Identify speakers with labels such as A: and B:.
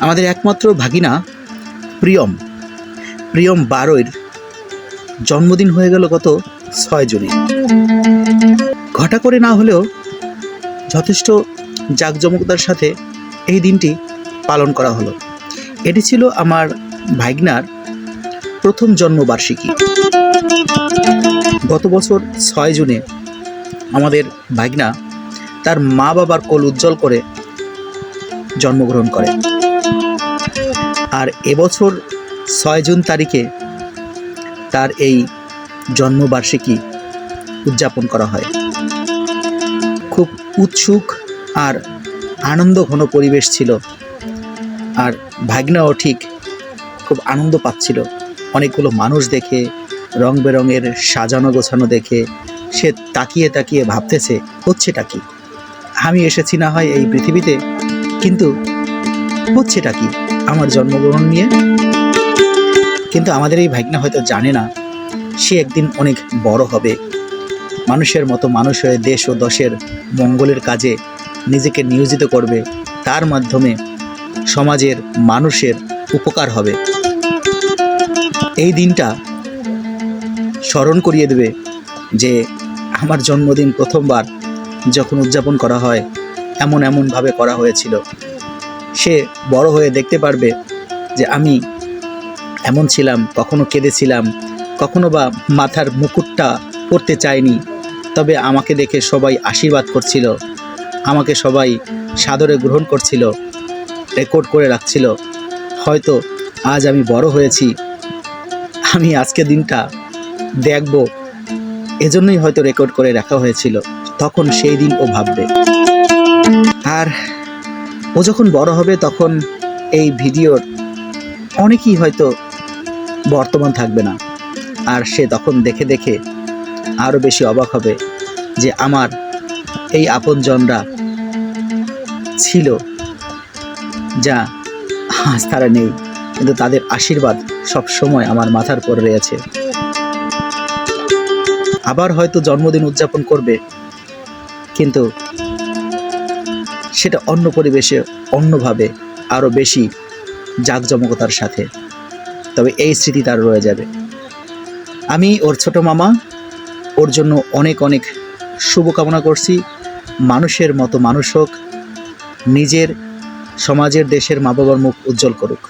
A: আমাদের একমাত্র ভাগিনা প্রিয়ম। প্রিয়ম বারোয়ের জন্মদিন হয়ে গেল গত ছয় জুনে। ঘটা করে না হলেও যথেষ্ট জাঁকজমকতার সাথে এই দিনটি পালন করা হলো। এটি ছিল আমার ভাগনার প্রথম জন্মবার্ষিকী। গত বছর ছয় জুনে আমাদের ভাগনা তার মা বাবার কোল উজ্জ্বল করে জন্মগ্রহণ করে। আর এবছর ছয় জুন তারিখে তার এই জন্মবার্ষিকী উদযাপন করা হয়। খুব উৎসুক আর আনন্দ ঘন পরিবেশ ছিল। আর ভাগনাও ঠিক খুব আনন্দ পাচ্ছিল। অনেকগুলো মানুষ দেখে রং বেরঙের সাজানো গোছানো দেখে, সে তাকিয়ে তাকিয়ে ভাবতেছে, হচ্ছেটা কি? আমি এসেছি না হয় এই পৃথিবীতে কিন্তু হচ্ছেটা কি? আমার জন্মগ্রহণ নিয়ে? কিন্তু আমাদের এই ভাগ্না হয়তো জানে না, সে একদিন অনেক বড় হবে। মানুষের মতো মানুষ হয়ে দেশ ও দশের মঙ্গলের কাজে নিজেকে নিয়োজিত করবে, তার মাধ্যমে সমাজের মানুষের উপকার হবে। এই দিনটা স্মরণ করিয়ে দেবে যে আমার জন্মদিন প্রথমবার যখন উদযাপন করা হয় এমন এমনভাবে করা হয়েছিল। সে বড় হয়ে দেখতে পারবে যে আমি এমন ছিলাম, কখনো কেঁদেছিলাম, কখনো বা মাথার মুকুটটা পরতে চাইনি। তবে আমাকে দেখে সবাই আশীর্বাদ করছিল, আমাকে সবাই সাদরে গ্রহণ করছিল, রেকর্ড করে রাখছিল। হয়তো আজ আমি বড় হয়েছি, আমি আজকে দিনটা দেখব। এজন্যই হয়তো রেকর্ড করে রাখা হয়েছিল, তখন সেই দিন ও ভাববে। আর ও যখন বড় হবে তখন এই ভিডিওর অনেকেই হয়তো বর্তমান থাকবে না। আর সে তখন দেখে দেখে আরও বেশি অবাক হবে যে আমার এই আপনজনরা ছিল, যা আজ তারা নেই। কিন্তু তাদের আশীর্বাদ সব সময় আমার মাথার পর রয়েছে। আবার হয়তো জন্মদিন উদযাপন করবে, কিন্তু সেটা অন্য পরিবেশে অন্যভাবে আরও বেশি জাঁকজমকতার সাথে। তবে এই স্মৃতি তার রয়ে যাবে। আমি ওর ছোট মামা, ওর জন্য অনেক অনেক শুভকামনা করছি। মানুষের মতো মানুষ হোক, নিজের, সমাজের, দেশের মা বাবার মুখ উজ্জ্বল করুক।